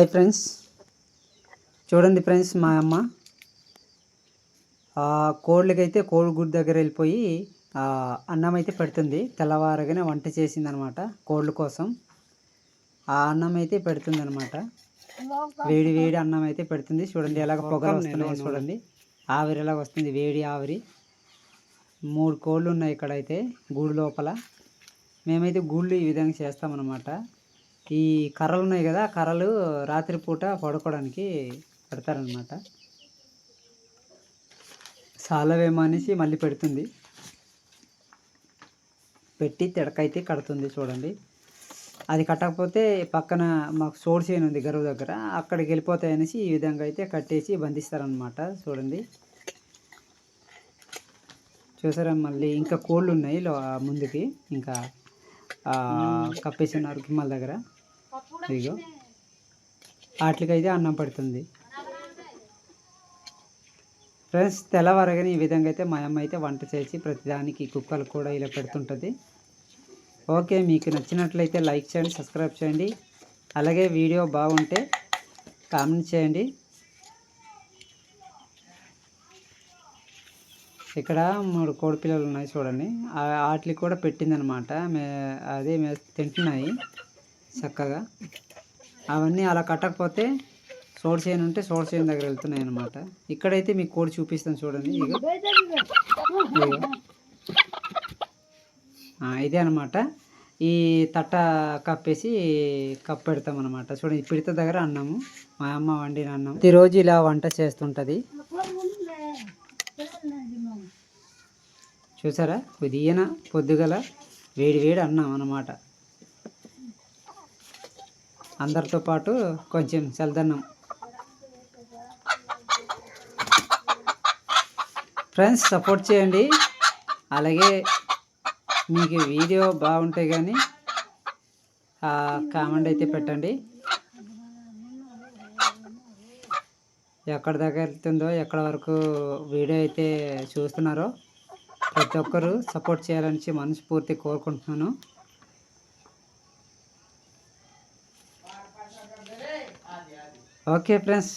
Hi friends చూడండి friends మా అమ్మ కోళ్ళకైతే కోడి గుడి దగ్గర వెళ్ళిపోయి అన్నం అయితే పెడుతుంది. తెల్లవారగానే వంట చేసింది అనమాట కోళ్ళ కోసం. ఆ అన్నం అయితే పెడుతుంది అనమాట వేడి వేడి అన్నం అయితే పెడుతుంది. చూడండి ఎలాగ పొగలు వస్తున్నాయో చూడండి. ఆవిరి ఎలాగ వస్తుంది? వేడి ఆవిరి. మూడు కోళ్ళు ఉన్నాయి ఇక్కడైతే గూడు లోపల. మేమైతే గూళ్ళు ఈ విధంగా చేస్తామన్నమాట ఈ కర్రలు ఉన్నాయి కదా కర్రలు రాత్రిపూట పడుకోవడానికి పెడతారనమాట సాలవేమో అనేసి మళ్ళీ పెడుతుంది. పెట్టి తిడకైతే కడుతుంది చూడండి. అది కట్టకపోతే పక్కన మాకు సోడ్ చేయను ఉంది గరువు దగ్గర అక్కడికి వెళ్ళిపోతాయి అనేసి ఈ విధంగా అయితే కట్టేసి బంధిస్తారనమాట చూడండి. చూసారా మళ్ళీ ఇంకా కోళ్ళు ఉన్నాయి లో- ముందుకి ఇంకా కప్పేసి ఉన్నారు గిమ్మల దగ్గర. ఇదిగో. వాటికైతే అన్నం పడుతుంది. ఫ్రెండ్స్ తెల్లవారగానే ఈ విధంగా అయితే మా అమ్మ అయితే వంట చేసి ప్రతిదానికి కుక్కలు కూడా ఇలా పెడుతుంటుంది. ఓకే మీకు నచ్చినట్లయితే లైక్ చేయండి సబ్స్క్రైబ్ చేయండి. అలాగే వీడియో బాగుంటే కామెంట్ చేయండి. ఇక్కడ మూడు కోడి పిల్లలు ఉన్నాయి చూడండి. వాటికి కూడా పెట్టిందనమాట. మే అదే మే తింటున్నాయి. చక్కగా. అవన్నీ అలా కట్టకపోతే సోడ్ చేయను ఉంటే సోడ్ చేయని దగ్గర వెళ్తున్నాయి అనమాట ఇక్కడైతే మీకు కోడి చూపిస్తాను చూడండి. ఇక ఇదే అనమాట ఈ తట్ట కప్పేసి కప్పు పెడతాం అనమాట చూడండి పిడత దగ్గర అన్నము. మా అమ్మ వండిన అన్నం. ప్రతిరోజు ఇలా వంట చేస్తుంటుంది. చూసారా? ఉదయన పొద్దుగల వేడి వేడి అన్నం అనమాట అందరితో పాటు కొంచెం చల్దన్నం. ఫ్రెండ్స్ సపోర్ట్ చేయండి. అలాగే మీకు వీడియో బాగుంటే కానీ కామెంట్ అయితే పెట్టండి. ఎక్కడ దాకా వెళ్తుందో ఎక్కడ వరకు వీడియో అయితే చూస్తున్నారో ప్రతి ఒక్కరూ సపోర్ట్ చేయాలని మనస్ఫూర్తి కోరుకుంటున్నాను. Okay friends